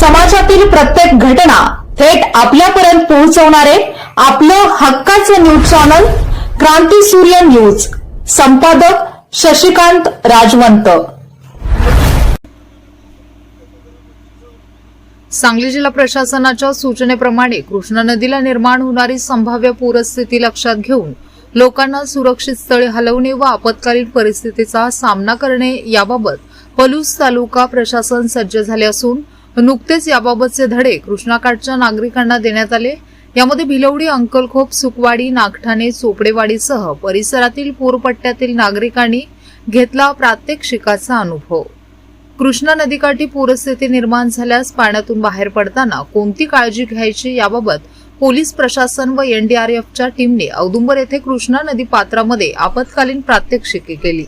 समाजातील प्रत्येक घटना थेट आपल्यापर्यंत पोहोचवणारे आपलं हक्काचं न्यूज चॅनल क्रांती सूर्य न्यूज. संपादक शशिकांत राजवंत. सांगली जिल्हा प्रशासनाच्या सूचनेप्रमाणे कृष्णा नदीला निर्माण होणारी संभाव्य पूरस्थिती लक्षात घेऊन लोकांना सुरक्षित स्थळी हलवणे व आपत्कालीन परिस्थितीचा सामना करणे याबाबत पलूस तालुका प्रशासन सज्ज झाले असून नुकतेच याबाबतचे धडे कृष्णाकाठच्या नागरिकांना देण्यात आले. यामध्ये भिलवडी अंकलखोप सुकवाडी नागठाणे चोपडेवाडीसह परिसरातील पूरपट्ट्यातील नागरिकांनी घेतला प्रात्यक्षिकाचा अनुभव. कृष्णा नदीकाठी पूरस्थिती निर्माण झाल्यास पाण्यातून बाहेर पडताना कोणती काळजी घ्यायची याबाबत पोलीस प्रशासन व एनडीआरएफच्या टीमने औदुंबर येथे कृष्णा नदी पात्रामध्ये आपत्कालीन प्रात्यक्षिके केली.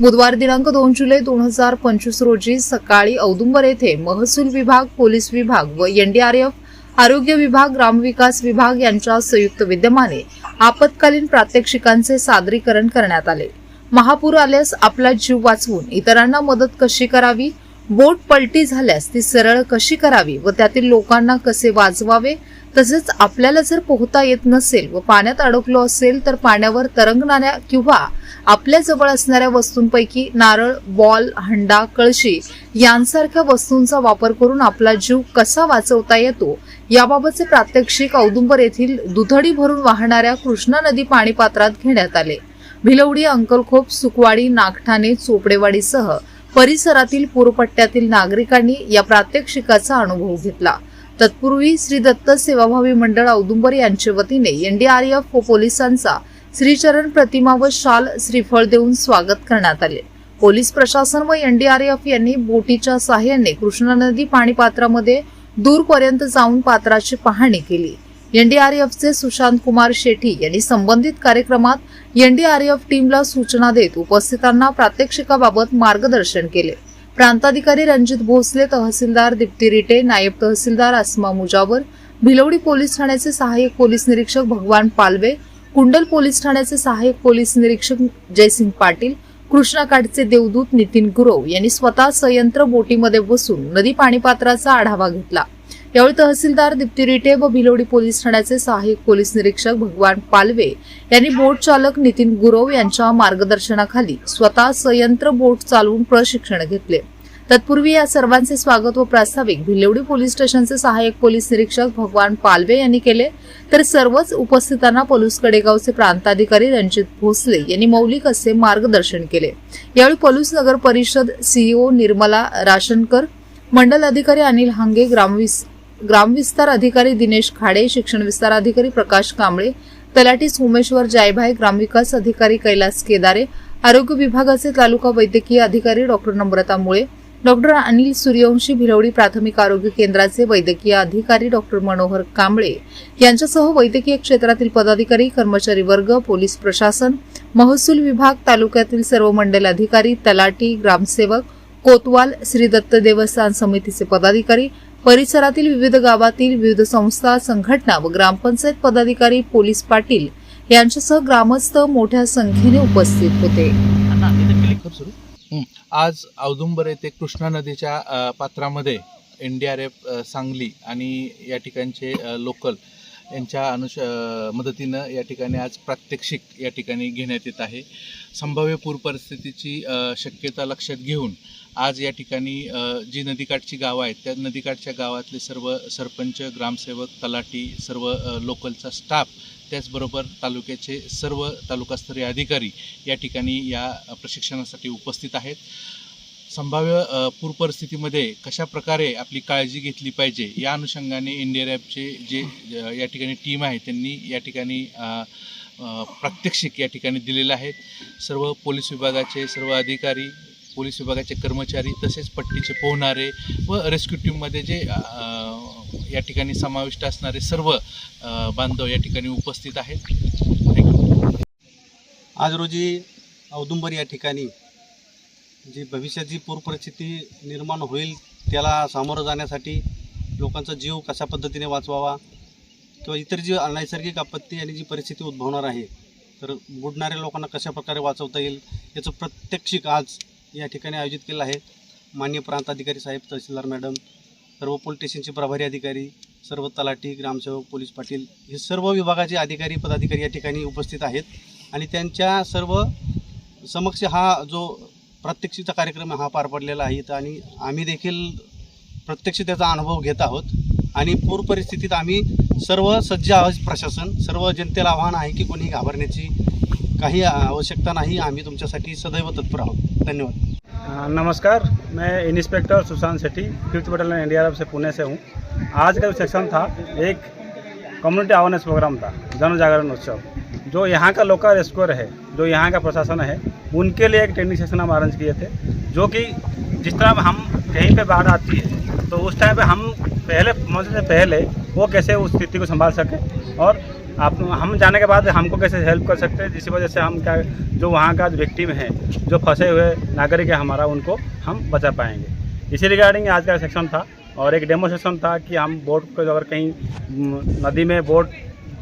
बुधवार दिनांक दोन जुलै दोन हजार पंचवीस रोजी सकाळी औदुंबर येथे महसूल विभाग पोलीस विभाग व एनडीआरएफ आरोग्य विभाग ग्रामविकास विभाग यांच्या संयुक्त विद्यमाने आपत्कालीन प्रात्यक्षिकांचे सादरीकरण करण्यात आले. महापूर आल्यास आपला जीव वाचवून इतरांना मदत कशी करावी? बोट पलटी झाल्यास ती सरळ कशी करावी व त्यातील लोकांना कसे वाजवावे? तसेच आपल्याला जर पोहता येत नसेल व पाण्यात अडकलो असेल तर पाण्यावर तरंगणाऱ्या किंवा आपल्या जवळ असणाऱ्या वस्तूंपैकी नारळ बॉल हंडा कळशी यांसारख्या वस्तूंचा वापर करून आपला जीव कसा वाचवता येतो याबाबतचे प्रात्यक्षिक औदुंबर येथील दुधडी भरून वाहणाऱ्या कृष्णा नदी पाणीपात्रात घेण्यात आले. भिलवडी अंकलखोप सुकवाडी नागठाणे चोपडेवाडीसह परिसरातील पूरपट्ट्यातील नागरिकांनी या प्रात्यक्षिकाचा अनुभव घेतला. तत्पूर्वी श्री दत्त सेवाभावी मंडळ औदुंबर यांच्या वतीने एनडीआरएफ व पोलिसांचा श्रीचरण प्रतिमा व शाल श्रीफळ देऊन स्वागत करण्यात आले. पोलीस प्रशासन व एनडीआरएफ यांनी बोटीच्या सहाय्याने कृष्णा नदी पाणीपात्रामध्ये दूरपर्यंत जाऊन पात्राची पाहणी केली. एनडीआरएफचे सुशांत कुमार शेठी यांनी संबंधित कार्यक्रमात एनडीआरएफ टीमला सूचना देत उपस्थितांना प्रात्यक्षिकाबाबत मार्गदर्शन केले. प्रांताधिकारी रणजित भोसले तहसीलदार दीप्ती रिटे नायब तहसीलदार अस्मा मुजावर भिलवडी पोलीस ठाण्याचे सहाय्यक पोलीस निरीक्षक भगवान पालवे कुंडल पोलीस ठाण्याचे सहाय्यक पोलीस निरीक्षक जयसिंग पाटील कृष्णाकाठचे देवदूत नितीन गुरव यांनी स्वतः संयंत्र बोटीमध्ये बसून नदी पाणीपात्राचा आढावा घेतला. यावेळी तहसीलदार दिप्ती रिटे व भिलोडी पोलीस ठाण्याचे सहाय्यक पोलीस निरीक्षक भगवान पालवे यांनी बोट चालक नितीन गुरव यांच्या मार्गदर्शनाखाली स्वतः संयंत्र बोट चालवून प्रशिक्षण घेतले. तत्पूर्वी या सर्वांचे स्वागत व प्रास्ताविक भिलवडी पोलीस स्टेशनचे सहाय्यक पोलीस निरीक्षक भगवान पालवे यांनी केले. तर सर्वच उपस्थितांना पलूस कडेगावचे प्रांताधिकारी रणजित भोसले यांनी मौलिक असे मार्गदर्शन केले. यावेळी पलूस नगर परिषद सीईओ निर्मला राशनकर मंडल अधिकारी अनिल हांगे ग्रामविस ग्रामविस्तार अधिकारी दिनेश खाडे शिक्षण विस्तार अधिकारी प्रकाश कांबळे तलाठी सोमेश्वर जायभाई ग्रामविकास अधिकारी कैलास केदारे आरोग्य विभागाचे तालुका वैद्यकीय अधिकारी डॉक्टर नम्रता मुळे डॉक्टर अनिल सूर्यवंशी भिलवडी प्राथमिक आरोग्य केंद्राचे वैद्यकीय अधिकारी डॉक्टर मनोहर कांबळे यांच्यासह वैद्यकीय क्षेत्रातील पदाधिकारी कर्मचारी वर्ग पोलीस प्रशासन महसूल विभाग तालुक्यातील सर्व मंडल अधिकारी तलाटी ग्रामसेवक कोतवाल श्री दत्त देवस्थान समितीचे पदाधिकारी परिसरातील विविध गावातील विविध संस्था संघटना व ग्रामपंचायत पदाधिकारी पोलीस पाटील यांच्यासह ग्रामस्थ मोठ्या संख्येने उपस्थित होते. आज औदुंबर येथे कृष्णा नदीच्या पात्रामध्ये N D R F Sangli आणि या ठिकाणचे लोकल यांच्या अनुष मदतीनं या ठिकाणी आज प्रात्यक्षिक या ठिकाणी घेण्यात येत आहे. संभाव्य पूर परिस्थितीची शक्यता लक्षात घेऊन आज या ठिकाणी जी नदीकाठची गावं आहेत त्या नदीकाठच्या गावातले सर्व सरपंच ग्रामसेवक तलाठी सर्व लोकलचा स्टाफ त्याचबरोबर तालुक्याचे सर्व तालुकास्तरीय अधिकारी या ठिकाणी या प्रशिक्षणासाठी उपस्थित आहेत. संभाव्य पूर परिस्थितीमध्ये कशा प्रकारे आपली काळजी घेतली पाहिजे या अनुषंगाने इंडिया रॅपचे जे या ठिकाणी टीम आहे त्यांनी या ठिकाणी प्रात्यक्षिक या ठिकाणी दिलेलं आहे. सर्व पोलीस विभागाचे सर्व अधिकारी पोलीस विभागाचे कर्मचारी तसेच पट्टीचे पोहणारे व रेस्क्यू टीममध्ये जे या ठिकाणी समाविष्ट असणारे सर्व बांधव या ठिकाणी उपस्थित आहेत. आज रोजी औदुंबर या ठिकाणी जी भविष्यात जी पूर परिस्थिती निर्माण होईल त्याला सामोरं जाण्यासाठी लोकांचा जीव कशा पद्धतीने वाचवावा किंवा इतर जी नैसर्गिक आपत्ती आणि जी परिस्थिती उद्भवणार आहे तर बुडणाऱ्या लोकांना कशा प्रकारे वाचवता येईल याचं प्रत्यक्षिक आज या ठिकाणी आयोजित केलं आहे. मान्य प्रांत अधिकारी साहेब तहसीलदार मॅडम सर्व पोलीस स्टेशनचे प्रभारी अधिकारी सर्व तलाठी ग्रामसेवक पोलीस पाटील हे सर्व विभागाचे अधिकारी पदाधिकारी या ठिकाणी उपस्थित आहेत. आणि त्यांच्या सर्व समक्ष हा जो प्रत्यक्षीचा कार्यक्रम हा पार पडलेला आहे तर आणि आम्ही देखील प्रत्यक्ष त्याचा अनुभव घेत आहोत. आणि पूर परिस्थितीत आम्ही सर्व सज्ज आहोत प्रशासन. सर्व जनतेला आव्हान आहे की कोणी घाबरण्याची काही आवश्यकता नाही. आम्ही तुमच्यासाठी सदैव तत्पर आहोत. धन्यवाद. नमस्कार. मैं inspector Sushant Sethi fifth battalion NDRF से पुणे से हूँ. आज का जो सेक्शन था एक कम्युनिटी अवेयरनेस प्रोग्राम था जन जागरण उत्सव जो यहाँ का लोकल स्कोर है जो यहाँ का प्रशासन है, उनके लिए एक ट्रेनिंग सेशन हम अरेंज किए थे, जो कि जिस तरह हम कहीं पे बाढ़ आती है तो उस टाइम पे हम पहले पहुँचने से पहले वो कैसे उस स्थिति को संभाल सके और आप, हम जाने के बाद हमको कैसे हेल्प कर सकते हैं जिसकी वजह से हम क्या, जो वहाँ का विक्टिम है, जो फंसे हुए नागरिक है हमारा, उनको हम बचा पाएँगे। इसी रिगार्डिंग आज का सेक्शन था और एक डेमोस्ट्रेशन था कि हम बोट को अगर कहीं नदी में बोट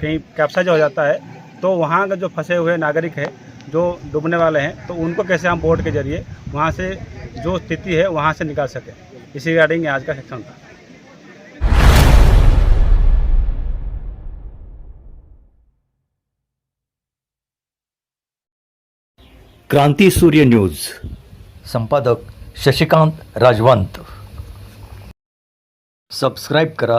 कहीं कैप्साइज हो जाता है तो वहाँ का जो फंसे हुए नागरिक है जो डूबने वाले हैं तो उनको कैसे हम बोर्ड के ज़रिए वहाँ से जो स्थिति है वहाँ से निकाल सकें। इसी रिगार्डिंग आज का सेक्शन था। क्रांती सूर्य न्यूज़। संपादक शशिकांत राजवंत। सबस्क्राईब करा